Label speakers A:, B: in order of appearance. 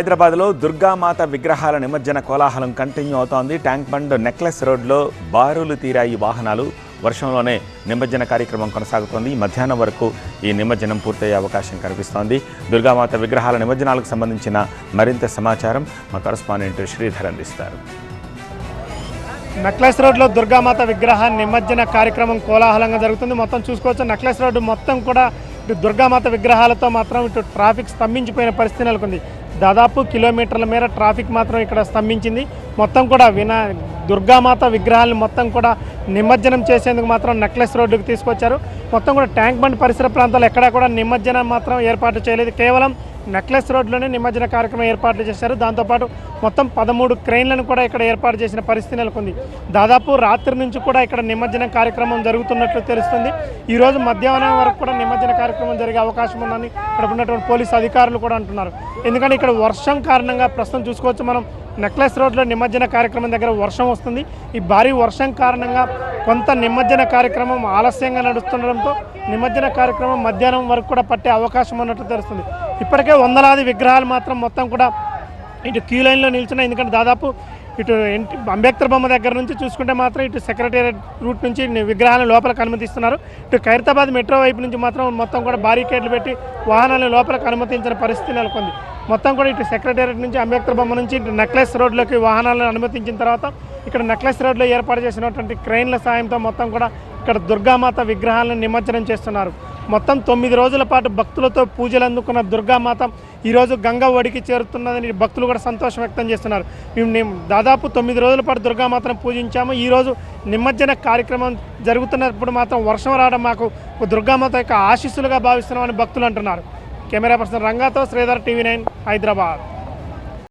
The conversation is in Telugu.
A: హైదరాబాద్లో దుర్గామాత విగ్రహాల నిమజ్జన కోలాహలం కంటిన్యూ అవుతోంది. ట్యాంక్ బండ్ నెక్లెస్ రోడ్లో బారులు తీరాయి వాహనాలు. వర్షంలోనే నిమజ్జన కార్యక్రమం కొనసాగుతోంది. మధ్యాహ్నం వరకు ఈ నిమజ్జనం పూర్తయ్యే అవకాశం కనిపిస్తోంది. దుర్గామాత విగ్రహాల నిమజ్జనాలకు సంబంధించిన మరింత సమాచారం మా కరస్పాండెంట్ శ్రీధర్ అందిస్తారు.
B: నక్లెస్ రోడ్లో దుర్గామాత విగ్రహ నిమజ్జన కార్యక్రమం కోలాహలంగా జరుగుతుంది. మొత్తం చూసుకోవచ్చు. నక్లెస్ రోడ్డు మొత్తం కూడా ఇటు దుర్గామాత విగ్రహాలతో మాత్రం ఇటు ట్రాఫిక్ స్తంభించిపోయిన పరిస్థితి నెలకొంది. దాదాపు కిలోమీటర్ల మేర ట్రాఫిక్ మాత్రం ఇక్కడ స్తంభించింది. మొత్తం కూడా వినా దుర్గామాత విగ్రహాలను మొత్తం కూడా నిమజ్జనం చేసేందుకు మాత్రం నెక్లెస్ రోడ్డుకు తీసుకొచ్చారు. మొత్తం కూడా ట్యాంక్ బండ్ పరిసర ప్రాంతాలు ఎక్కడా కూడా నిమజ్జనం మాత్రం ఏర్పాటు చేయలేదు. కేవలం నెక్లెస్ రోడ్లోనే నిమజ్జన కార్యక్రమం ఏర్పాట్లు చేశారు. దాంతోపాటు మొత్తం పదమూడు క్రెయిన్లను కూడా ఇక్కడ ఏర్పాటు చేసిన పరిస్థితి నెలకొంది. దాదాపు రాత్రి నుంచి కూడా ఇక్కడ నిమజ్జన కార్యక్రమం జరుగుతున్నట్లు తెలుస్తుంది. ఈరోజు మధ్యాహ్నం వరకు కూడా నిమజ్జన కార్యక్రమం జరిగే అవకాశం ఉందని ఇక్కడ ఉన్నటువంటి పోలీసు అధికారులు కూడా అంటున్నారు. ఎందుకంటే ఇక్కడ వర్షం కారణంగా ప్రస్తుతం చూసుకోవచ్చు మనం. నెక్లెస్ రోడ్లో నిమజ్జన కార్యక్రమం దగ్గర వర్షం వస్తుంది. ఈ భారీ వర్షం కారణంగా కొంత నిమజ్జన కార్యక్రమం ఆలస్యంగా నడుస్తుండడంతో నిమజ్జన కార్యక్రమం మధ్యాహ్నం వరకు కూడా పట్టే అవకాశం ఉన్నట్లు తెలుస్తుంది. ఇప్పటికే వందలాది విగ్రహాలు మాత్రం మొత్తం కూడా ఇటు క్యూ లైన్లో నిల్చున్నాయి. ఎందుకంటే దాదాపు ఇటు అంబేద్కర్ బొమ్మ దగ్గర నుంచి చూసుకుంటే మాత్రం ఇటు సెక్రటేరియట్ రూట్ నుంచి విగ్రహాలను లోపలికి అనుమతిస్తున్నారు. ఇటు ఖైరతాబాద్ మెట్రో వైపు నుంచి మాత్రం మొత్తం కూడా బారికేడ్లు పెట్టి వాహనాలను లోపలికి అనుమతించిన పరిస్థితి నెలకొంది. మొత్తం కూడా ఇటు సెక్రటేరియట్ నుంచి అంబేద్కర్ బొమ్మ నుంచి ఇటు నెక్లెస్ రోడ్లోకి వాహనాలను అనుమతించిన తర్వాత ఇక్కడ నెక్లెస్ రోడ్లో ఏర్పాటు చేసినటువంటి క్రెయిన్ల సాయంతో మొత్తం కూడా ఇక్కడ దుర్గామాత విగ్రహాలను నిమజ్జనం చేస్తున్నారు. మొత్తం తొమ్మిది రోజుల పాటు భక్తులతో పూజలు అందుకున్న దుర్గామాత ఈరోజు గంగ ఒడికి చేరుతున్నదని భక్తులు కూడా సంతోషం వ్యక్తం చేస్తున్నారు. మేము దాదాపు తొమ్మిది రోజుల పాటు దుర్గామాతను పూజించాము. ఈరోజు నిమజ్జన కార్యక్రమం జరుగుతున్నప్పుడు మాత్రం వర్షం రావడం మాకు దుర్గామాత యొక్క ఆశీస్సులుగా భావిస్తున్నామని భక్తులు అంటున్నారు. కెమెరా పర్సన్ రంగాతో శ్రీధర్ టీవీ నైన్ హైదరాబాద్.